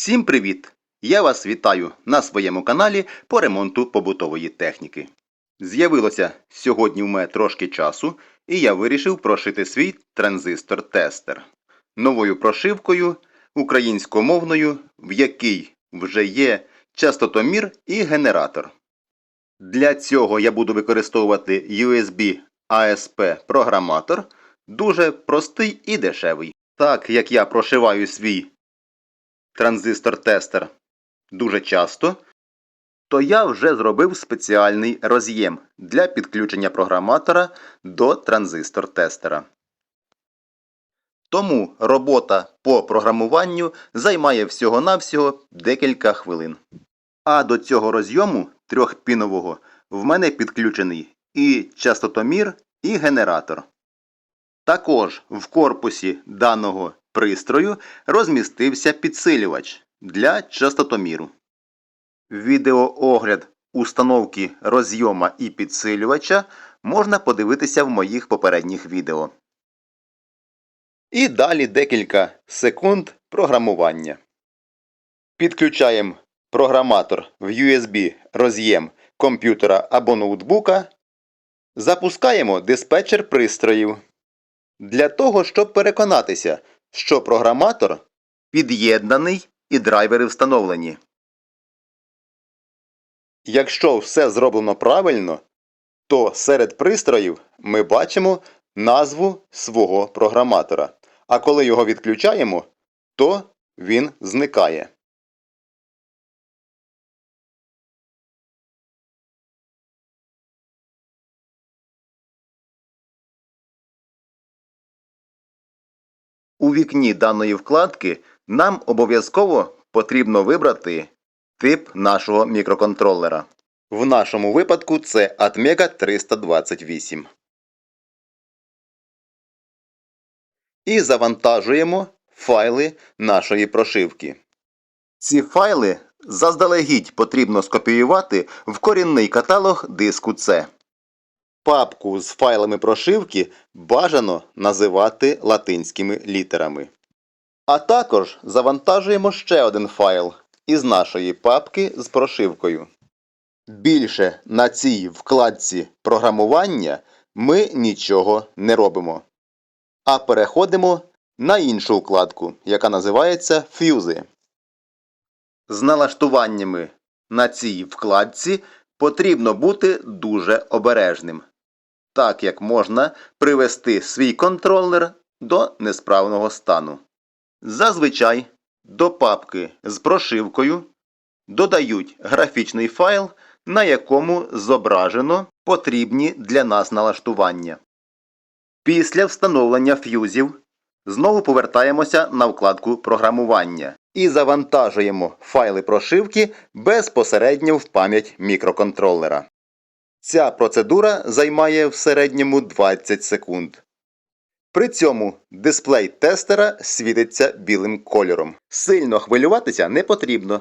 Всім привіт! Я вас вітаю на своєму каналі по ремонту побутової техніки. З'явилося сьогодні в мене трошки часу, і я вирішив прошити свій транзистор-тестер новою прошивкою українськомовною, в якій вже є частотомір і генератор. Для цього я буду використовувати USB ASP програматор, дуже простий і дешевий. Так як я прошиваю свій транзистор-тестер дуже часто, то я вже зробив спеціальний роз'єм для підключення програматора до транзистор-тестера. Тому робота по програмуванню займає всього-навсього декілька хвилин. А до цього розйому трьохпінового в мене підключений і частотомір, і генератор. Також в корпусі даного пристрою розмістився підсилювач для частотоміру. Відеоогляд установки розйома і підсилювача можна подивитися в моїх попередніх відео. І далі декілька секунд програмування. Підключаємо програматор в USB роз'єм комп'ютера або ноутбука. Запускаємо диспетчер пристроїв. Для того, щоб переконатися, що програматор під'єднаний і драйвери встановлені. Якщо все зроблено правильно, то серед пристроїв ми бачимо назву свого програматора. А коли його відключаємо, то він зникає. У вікні даної вкладки нам обов'язково потрібно вибрати тип нашого мікроконтролера. В нашому випадку це Atmega 328. І завантажуємо файли нашої прошивки. Ці файли заздалегідь потрібно скопіювати в корінний каталог диску C. Папку з файлами прошивки бажано називати латинськими літерами. А також завантажуємо ще один файл із нашої папки з прошивкою. Більше на цій вкладці програмування ми нічого не робимо. А переходимо на іншу вкладку, яка називається Фюзи. З налаштуваннями на цій вкладці потрібно бути дуже обережним, так як можна привести свій контролер до несправного стану. Зазвичай до папки з прошивкою додають графічний файл, на якому зображено потрібні для нас налаштування. Після встановлення фюзів знову повертаємося на вкладку програмування і завантажуємо файли прошивки безпосередньо в пам'ять мікроконтролера. Ця процедура займає в середньому 20 секунд. При цьому дисплей тестера світиться білим кольором. Сильно хвилюватися не потрібно,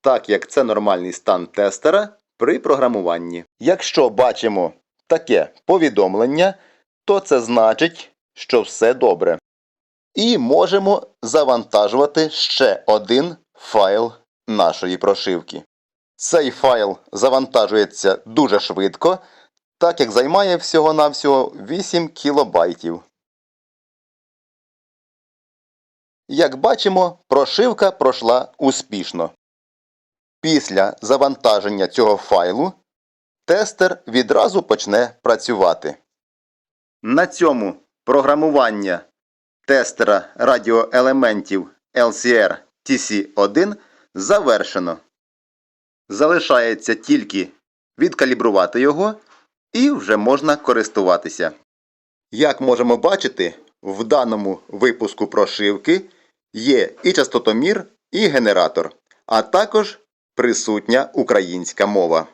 так як це нормальний стан тестера при програмуванні. Якщо бачимо таке повідомлення, то це значить, що все добре. І можемо завантажувати ще один файл нашої прошивки. Цей файл завантажується дуже швидко, так як займає всього-навсього 8 кілобайтів. Як бачимо, прошивка пройшла успішно. Після завантаження цього файлу тестер відразу почне працювати. На цьому програмування тестера радіоелементів LCR TC1 завершено. Залишається тільки відкалібрувати його і вже можна користуватися. Як можемо бачити, в даному випуску прошивки є і частотомір, і генератор, а також присутня українська мова.